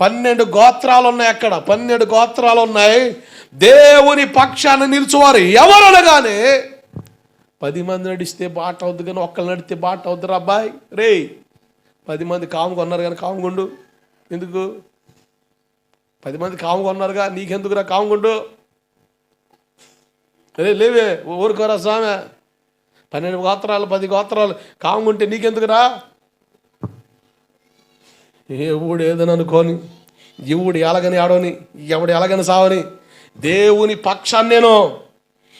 పన్నెండు గోత్రాలు ఉన్నాయి అక్కడ. పన్నెండు గోత్రాలు ఉన్నాయి దేవుని పక్షాన్ని నిలుచువారు ఎవరు అనగానే పది మంది నడిస్తే బాట అవుద్దు కానీ ఒక్కరు నడిస్తే బాట అవుద్దిరా అబ్బాయి. రే పది మంది కాముగా ఉన్నారు కానీ కాముగుండు. ఎందుకు? పది మంది కాముగా ఉన్నారుగా నీకెందుకురా కాముగుండు? రే లేవే ఊరుకోరా స్వామి. పన్నెండు గోత్రాలు పది గోత్రాలు కాముంటే నీకెందుకురా? ఎవడు ఏదని అనుకోని ఎవడు ఎలాగని ఆడోని ఎవడు ఎలాగని సావని దేవుని పక్షాన్ని నేను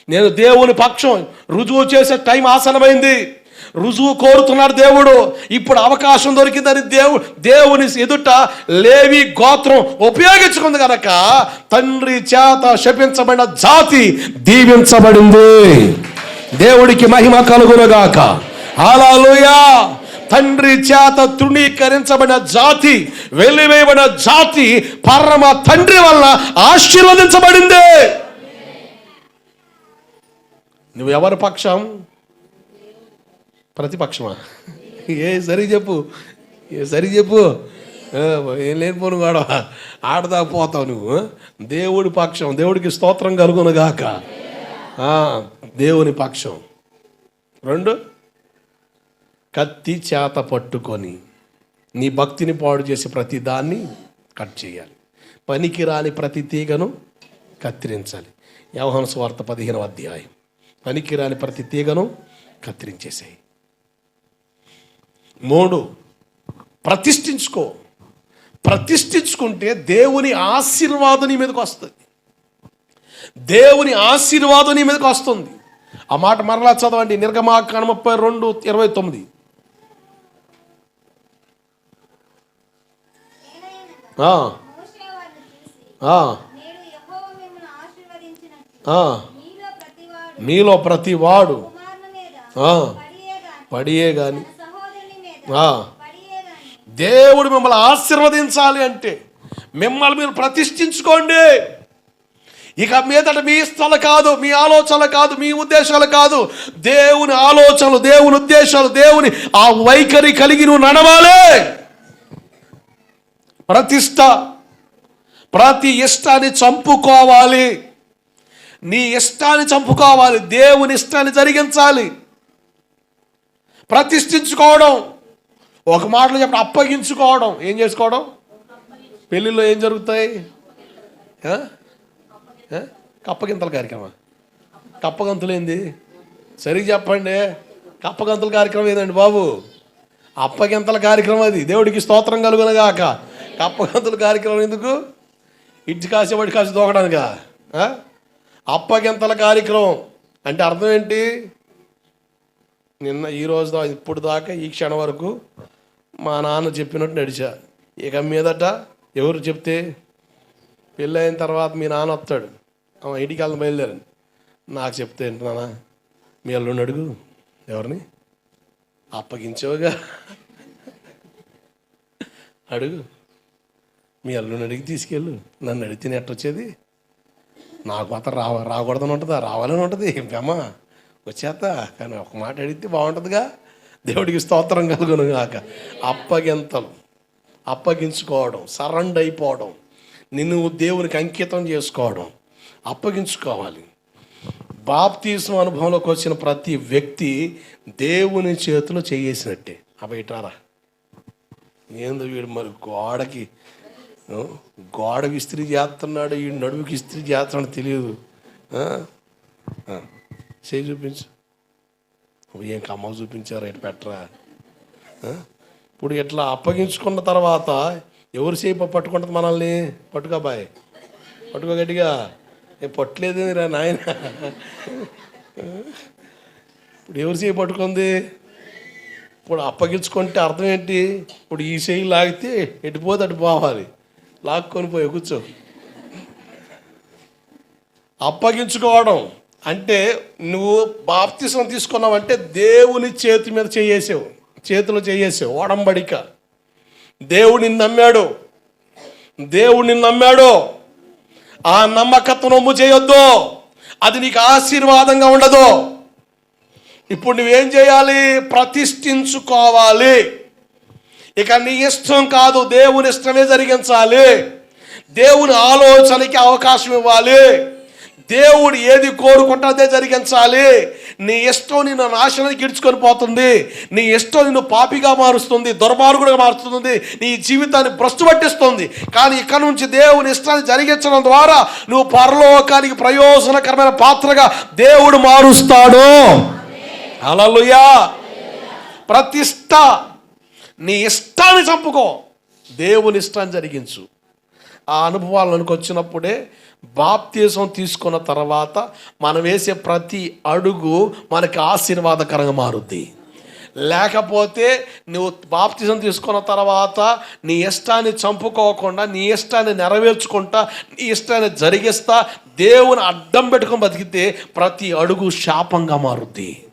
నేను దేవుని పక్షం. రుజువు చేసే టైం ఆసనమైంది రుజువు కోరుతున్నాడు దేవుడు. ఇప్పుడు అవకాశం దొరికిందని దేవు దేవుని ఎదుట లేవి గోత్రం ఉపయోగించుకుంది కనుక తండ్రి చేత శపించబడిన జాతి దీవించబడింది. దేవుడికి మహిమ కలుగునుగాక. హల్లెలూయా! తండ్రి చేత తృణీకరించబడిన జాతి వెలివేయబడిన జాతి పరమ తండ్రి వల్ల ఆశీర్వదించబడింది. నువ్వు ఎవరి పక్షం? ప్రతిపక్షమా? ఏ సరి చెప్పు. ఏ సరి చెప్పు. ఏం లేనిపోను గొడవ ఆడదా పోతావు నువ్వు. దేవుడి పక్షం. దేవుడికి స్తోత్రం కలుగును గాక. దేవుని పక్షం. రెండు కత్తి చేత పట్టుకొని నీ భక్తిని పాడు చేసే ప్రతి దాన్ని కట్ చేయాలి. పనికి రాని ప్రతి తీగను కత్తిరించాలి. యవహన స్వార్థ పదిహేనవ అధ్యాయం. పనికి రాని ప్రతి తీగను కత్తిరించేసాయి. మూడు ప్రతిష్ఠించుకో. ప్రతిష్ఠించుకుంటే దేవుని ఆశీర్వాదం నీ మీదకి వస్తుంది. దేవుని ఆశీర్వాదం నీ మీదకి వస్తుంది. ఆ మాట మరలా చదవండి. నిర్గమాకాండ ముప్పై రెండు ఇరవై తొమ్మిది ఆ, మోషే వారిని చూసి ఆ, నేడు యెహోవా మిమ్మల్ని ఆశీర్వదించినట్లు ఆ. మీలో ప్రతి వాడు. పడియే గాని దేవుడు మిమ్మల్ని ఆశీర్వదించాలి అంటే మిమ్మల్ని మీరు ప్రతిష్ఠించుకోండి. ఇక మీదట మీ ఇష్టాలు కాదు మీ ఆలోచనలు కాదు మీ ఉద్దేశాలు కాదు. దేవుని ఆలోచనలు దేవుని ఉద్దేశాలు దేవుని ఆ వైఖరి కలిగి నువ్వు నడవాలి. ప్రతిష్ట ప్రతి ఇష్టాన్ని చంపుకోవాలి. నీ ఇష్టాన్ని చంపుకోవాలి దేవుని ఇష్టాన్ని జరిగించాలి. ప్రతిష్ఠించుకోవడం ఒక మాటలో చెప్పడం అప్పగించుకోవడం ఏం చేసుకోవడం? పెళ్ళిళ్ళలో ఏం జరుగుతాయి? కప్పగింతల కార్యక్రమం. కప్పగంతులు ఏంది? సరిగ్గా చెప్పండి. కప్పగంతుల కార్యక్రమం ఏందండి బాబు? అప్పగింతల కార్యక్రమం అది. దేవుడికి స్తోత్రం కలుగునగాక. కప్పగంతుల కార్యక్రమం ఎందుకు? ఇడ్చి కాసి వడి కాసి దూకడానికా? అప్పగింతల కార్యక్రమం. అంటే అర్థం ఏంటి? నిన్న ఈ రోజు దా ఇప్పుడు దాకా ఈ క్షణం వరకు మా నాన్న చెప్పినట్టు నడిచా. ఇక మీదట ఎవరు చెప్తే? పెళ్ళైన తర్వాత మీ నాన్న వస్తాడు. ఆమె ఇంటికి వెళ్ళి బయలుదేరండి. నాకు చెప్తే ఏంటి నాన్న? మీ అల్లుడిని అడుగు. ఎవరిని? అప్పగించావుగా. అడుగు. మీ అల్లుని అడిగి తీసుకెళ్ళు. నన్ను అడిగితే నెట్ వచ్చేది? నాకు మాత్రం రావ రాకూడదని ఉంటుందా రావాలని ఉంటుంది. బెమ్మ వచ్చేస్తా కానీ ఒక మాట అడిగితే బాగుంటుందిగా. దేవుడికి స్తోత్రం కలుగును కాక అప్పగింతలు అప్పగించుకోవడం సరెండ్ అయిపోవడం నిన్ను దేవునికి అంకితం చేసుకోవడం అప్పగించుకోవాలి. బాప్తీసం అనుభవంలోకి వచ్చిన ప్రతి వ్యక్తి దేవుని చేతిలో చేయేసినట్టే. అబయటారా ఏందో వీడు మరి గోడకి గోడకి ఇస్త్రీ చేస్తున్నాడు ఈ నడుముకి ఇస్త్రీ చేస్తున్నాడు తెలియదు. చేయి చూపించు. ఏం కమ్మ చూపించారు ఇటు పెట్టరా? ఇప్పుడు ఇట్లా అప్పగించుకున్న తర్వాత ఎవరు చేయి పట్టుకుంటుంది మనల్ని? పట్టుకో బాయ్. పట్టుకో గట్టిగా. ఏ పట్టలేదు రా నాయన? ఇప్పుడు ఎవరు చేయి పట్టుకుంది? ఇప్పుడు అప్పగించుకుంటే అర్థం ఏంటి? ఇప్పుడు ఈ చేయి లాగితే ఎటుపోతే అటు పోవాలి. లాక్కొని పోయి కూర్చో. అప్పగించుకోవడం అంటే నువ్వు బాప్తిసం తీసుకున్నావంటే దేవుని చేతి మీద చేయేసావు చేతిలో చేయేసావు ఓడంబడిక దేవుడిని నమ్మాడు. దేవుడిని నమ్మాడు. ఆ నమ్మకత్వం నమ్ము చేయొద్దు. అది నీకు ఆశీర్వాదంగా ఉండదు. ఇప్పుడు నువ్వేం చేయాలి? ప్రతిష్ఠించుకోవాలి. ఇక నీ ఇష్టం కాదు దేవుని ఇష్టమే జరిగించాలి. దేవుని ఆలోచనకి అవకాశం ఇవ్వాలి. దేవుడు ఏది కోరుకుంటే అదే జరిగించాలి. నీ ఇష్టం నిన్ను నాశనానికి ఇడ్చుకొని పోతుంది. నీ ఇష్టం నిన్ను పాపిగా మారుస్తుంది దుర్మార్గుడిగా మారుస్తుంది. నీ జీవితాన్ని భ్రష్టు పట్టిస్తుంది కానీ ఇక్కడ నుంచి దేవుని ఇష్టాన్ని జరిగించడం ద్వారా నువ్వు పరలోకానికి ప్రయోజనకరమైన పాత్రగా దేవుడు మారుస్తాడు. అలలుయా ప్రతిష్ట నీ ఇష్టాన్ని చంపుకో. దేవుని ఇష్టాన్ని జరిగించు. ఆ అనుభవాలకు వచ్చినప్పుడే బాప్తీసం తీసుకున్న తర్వాత మనం వేసే ప్రతి అడుగు మనకి ఆశీర్వాదకరంగా మారుద్ది. లేకపోతే నువ్వు బాప్తిజం తీసుకున్న తర్వాత నీ ఇష్టాన్ని చంపుకోకుండా నీ ఇష్టాన్ని నెరవేర్చుకుంటా నీ ఇష్టాన్ని జరిగిస్తా దేవుని అడ్డం పెట్టుకొని బతికితే ప్రతి అడుగు శాపంగా మారుద్ది.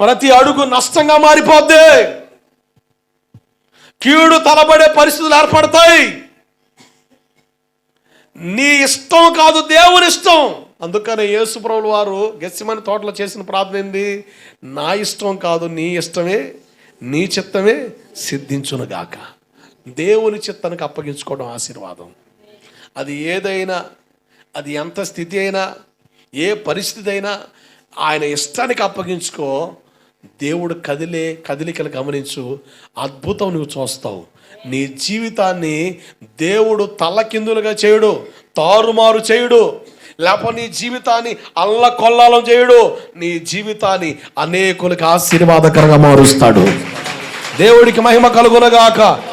ప్రతి అడుగు నష్టంగా మారిపోద్ది. కీడు తలబడే పరిస్థితులు ఏర్పడతాయి. నీ ఇష్టం కాదు దేవుని ఇష్టం. అందుకనే యేసుప్రభులు వారు గెస్సిమని తోటలో చేసిన ప్రార్థన ఏంది? నా ఇష్టం కాదు నీ ఇష్టమే నీ చిత్తమే సిద్ధించునుగాక దేవుని చిత్తానికి అప్పగించుకోవడం ఆశీర్వాదం. అది ఏదైనా అది ఎంత స్థితి అయినా ఏ పరిస్థితి అయినా ఆయన ఇష్టానికి అప్పగించుకో దేవుడు కదిలే కదిలికలు గమనించు అద్భుతం నువ్వు చూస్తావు. నీ జీవితాన్ని దేవుడు తల్లకిందులుగా చేయడు తారుమారు చేయుడు. లేకపోతే నీ జీవితాన్ని అల్లకొల్లాలం చేయడు నీ జీవితాన్ని అనేకులకు ఆశీర్వాదకరంగా మారుస్తాడు. దేవుడికి మహిమ కలుగునగాక